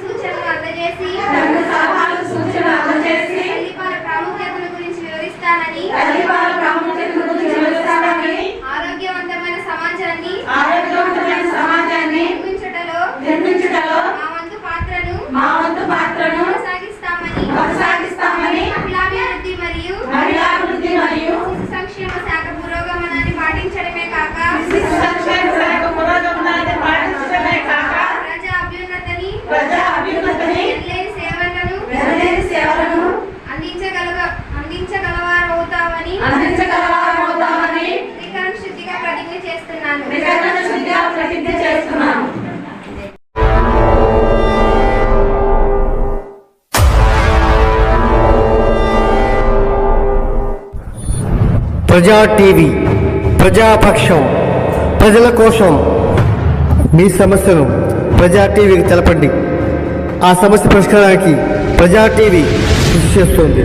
సూచనలు అందజేసి సలహాలు సూచనలు అందజేసి ప్రాముఖ్యతల గురించి వివరిస్తానని అందించగలవారవుతామని అందించగలవారవుతామని శుద్ధిగా ప్రతిజ్ఞ చేస్తున్నాను. శుద్ధిగా ప్రతిజ్ఞ చేస్తున్నాను. ప్రజా టీవీ ప్రజాపక్షం ప్రజల కోసం మీ సమస్యను ప్రజా టీవీకి తెలపండి. ఆ సమస్య పరిష్కారానికి ప్రజా టీవీ కృషి చేస్తోంది.